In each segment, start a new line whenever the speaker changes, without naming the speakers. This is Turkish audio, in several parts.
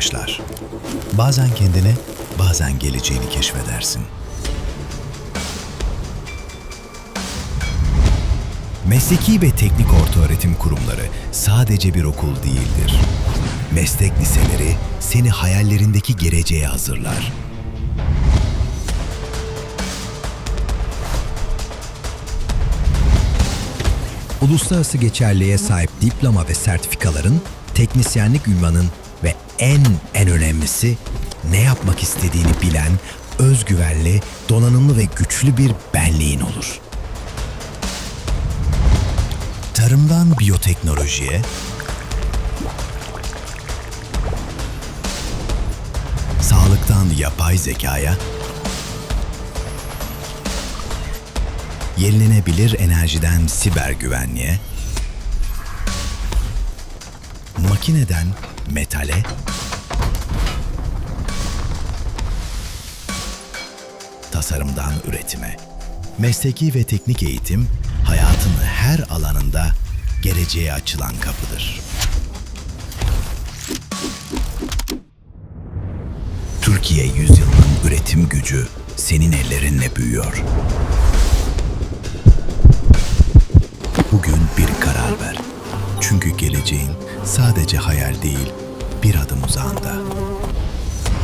başlar. Bazen kendine, bazen geleceğini keşfedersin. Mesleki ve teknik ortaöğretim kurumları sadece bir okul değildir. Meslek liseleri seni hayallerindeki geleceğe hazırlar.
Uluslararası geçerliğe sahip diploma ve sertifikaların, teknisyenlik ünvanın ve en en önemlisi ne yapmak istediğini bilen, özgüvenli, donanımlı ve güçlü bir benliğin olur.
Tarımdan biyoteknolojiye, sağlıktan yapay zekaya, yenilenebilir enerjiden siber güvenliğe, makineden metale, tasarımdan üretime. Mesleki ve teknik eğitim hayatın her alanında geleceğe açılan kapıdır. Türkiye yüzyılının üretim gücü senin ellerinle büyüyor. Çünkü geleceğin sadece hayal değil, bir adım uzağında.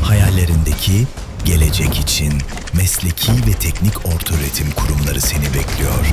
Hayallerindeki gelecek için mesleki ve teknik ortaöğretim kurumları seni bekliyor.